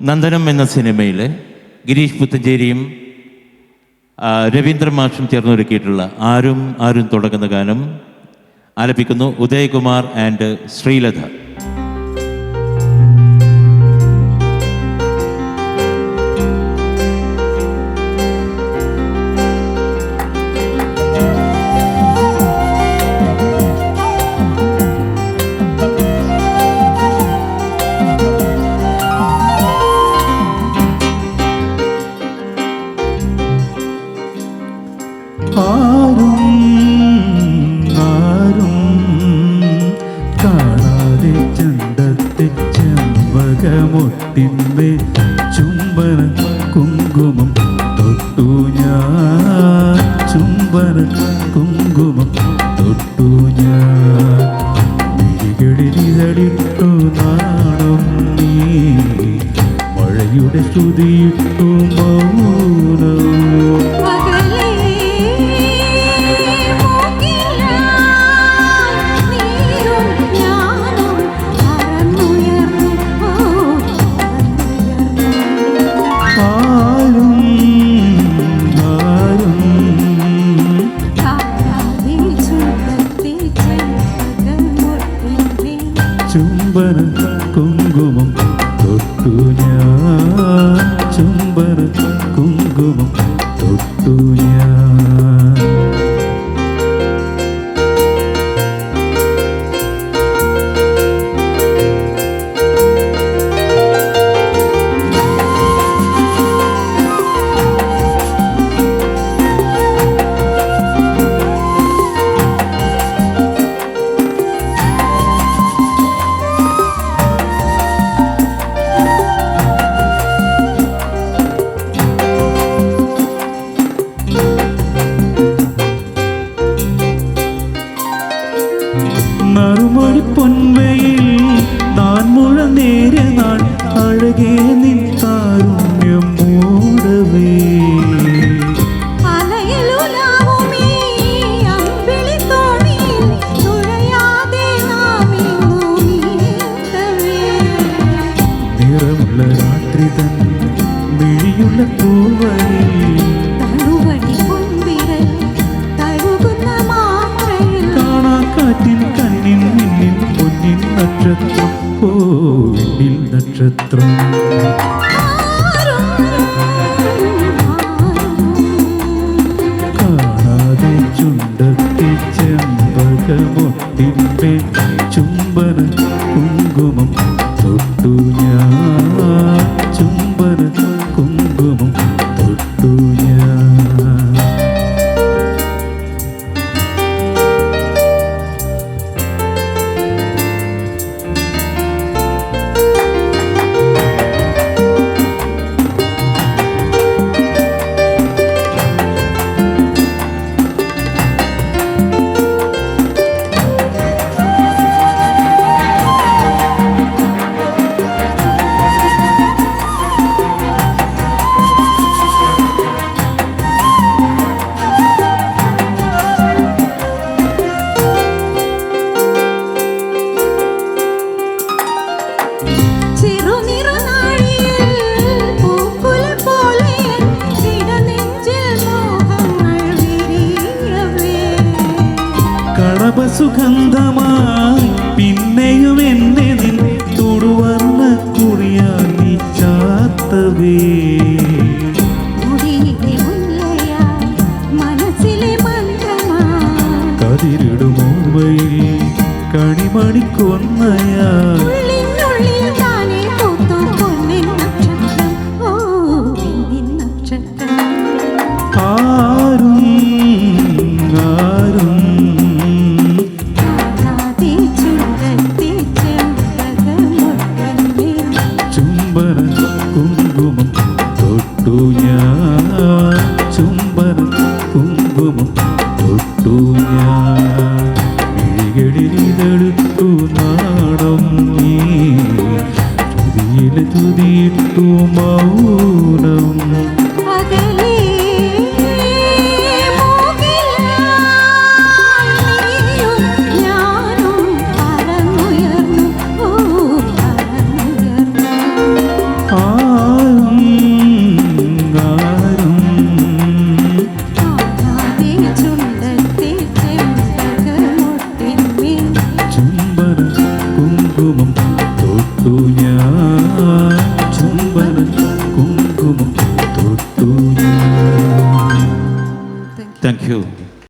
നന്ദനം എന്ന സിനിമയിൽ ഗിരീഷ് പുത്തഞ്ചേരിയും രവീന്ദ്ര മാഷും ചേർന്നൊരുക്കിയിട്ടുള്ള ആരും ആരും തുടങ്ങുന്ന ഗാനം ആലപിക്കുന്നു ഉദയകുമാർ ആൻഡ് ശ്രീലത. ചെമ്പകമൊട്ടിന്മേ ചുംബന കുങ്കുമം തൊട്ടു ഞാൻ. ചുംബന കുങ്കുമം തൊട്ടു ഞാൻ. മിഴികളിലിതളിട്ടു നാണം നീ. മഴയുടെ സ്തുതിയിട്ടു മൗനവും ചുംബന കുങ്കുമം പൊൻവയിൽ നാൻ മുഴ നേരെ നാൾ അഴകേ നിൻ താരുണ്യം മൂടവേ നിറമുള്ള രാത്രി തൻ മിഴിയുള്ള പൂവയിൽ തഴുവടി പൊൻവിരൽ നക്ഷത്രം. പൂവിൽ നക്ഷത്രം. കാണാതെ ചുണ്ടത്തി ചെമ്പകമൊട്ടിന്മേ ചുംബന കുങ്കുമം തൊട്ടു ഞാൻ. കളപസുഗന്ധമായി പിന്നെയും എന്നെ നിൻ തൊടുവർണ കുറിയായി ചാത്തവേ കതിരിടുമോർവയിൽ കണിമണിക്കൊന്നയാ ഞാൻ.